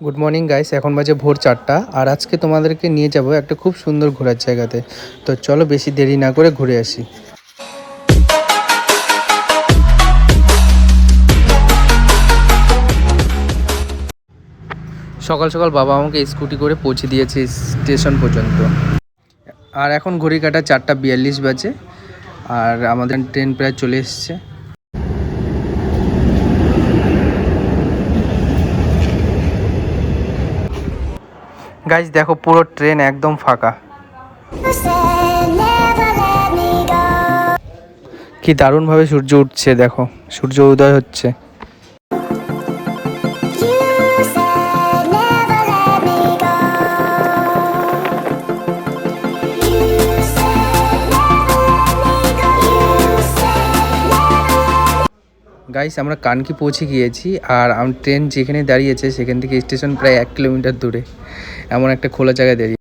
Good morning guys এখন বাজে ভোর চারটা। আর আজকে তোমাদেরকে নিয়ে যাব একটা খুব সুন্দর ঘোরার জায়গাতে। তো চলো বেশি দেরি না করে ঘুরে আসি। সকাল সকাল বাবা আমাকে স্কুটি করে পৌঁছে দিয়েছে স্টেশন পর্যন্ত। আর এখন ঘড়ি কাটা চারটা বিয়াল্লিশ বাজে, আর আমাদের ট্রেন প্রায় চলে এসছে। গাইজ দেখো পুরো ট্রেন একদম ফাঁকা. কি দারুণভাবে সূর্য উঠছে, দেখো। সূর্য উদয় হচ্ছে। গাইস আমরা কানকি পৌঁছে গিয়েছি আর ট্রেন যেখানে দাঁড়িয়েছে, সেখান থেকে স্টেশন প্রায় এক কিলোমিটার দূরে এমন একটা খোলা জায়গায় দাঁড়িয়ে.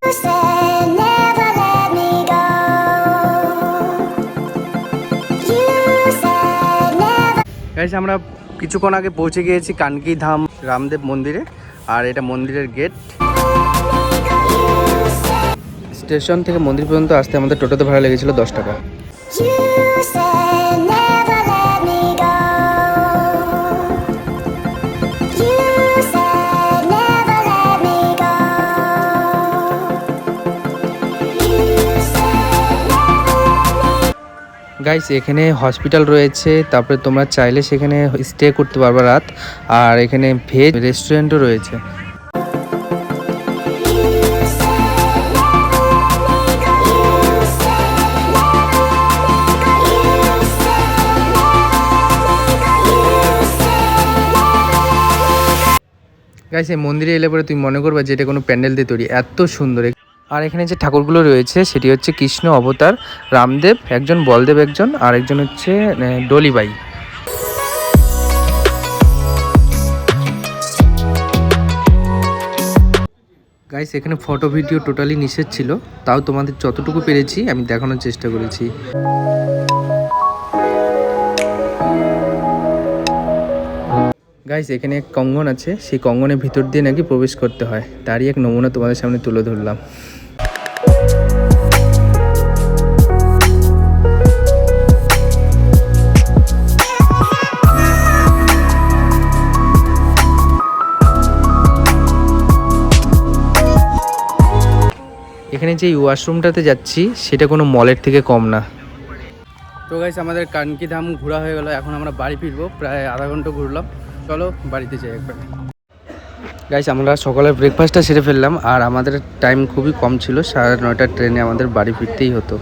গাইস আমরা কিছুক্ষণ আগে পৌঁছে গিয়েছি কানকি ধাম রামদেব মন্দিরে, আর এটা মন্দিরের গেট স্টেশন থেকে মন্দির পর্যন্ত আসতে আমাদের টোটোতে ভাড়া লেগেছিল দশ টাকা গাইস এখানে হসপিটাল রয়েছে, তারপরে তোমরা চাইলে সেখানে স্টে করতে পারবে রাত, আর এখানে ভেজ রেস্টুরেন্টও রয়েছে। গাইস এই মন্দিরে এলে পরে তুমি মনে করবে যে এটা কোনো প্যান্ডেল দিয়ে তৈরি, এত সুন্দর। আর এখানে যে ঠাকুরগুলো রয়েছে, সেটি হচ্ছে কৃষ্ণ অবতার, রামদেব, একজন বলদেব একজন, আর একজন হচ্ছে ডলিবাই। গাইস এখানে ফটো ভিডিও টোটালি নিষেধ ছিল, তাও তোমাদের যতটুকু পেরেছি, আমি দেখানোর চেষ্টা করেছি। গাইস এখানে এক কঙ্গন আছে। সেই কঙ্গনের ভিতর দিয়ে নাকি প্রবেশ করতে হয়। তারই এক নমুনা তোমাদের সামনে তুলে ধরলাম। এখানে যে ওয়াশরুমটাতে যাচ্ছি, সেটা কোনো মলের থেকে কম না। তো গাইস আমাদের কানকি ধাম ঘোরা হয়ে গেল। এখন আমরা বাড়ি ফিরবো। প্রায় আধা ঘণ্টা ঘুরলাম। চলো বাড়িতে যাই একবার। গাইস আমরা সকালের ব্রেকফাস্টটা সেরে ফেললাম, আর আমাদের টাইম খুবই কম ছিল, সাড়ে নয়টার ট্রেনে আমাদের বাড়ি ফিরতেই হতো।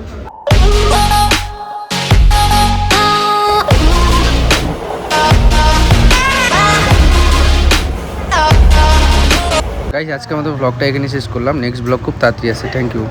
গাইস আজকে আমাদের ব্লগটা এখানে শেষ করলাম। নেক্সট ব্লগ খুব তাড়াতাড়ি আছে থ্যাংক ইউ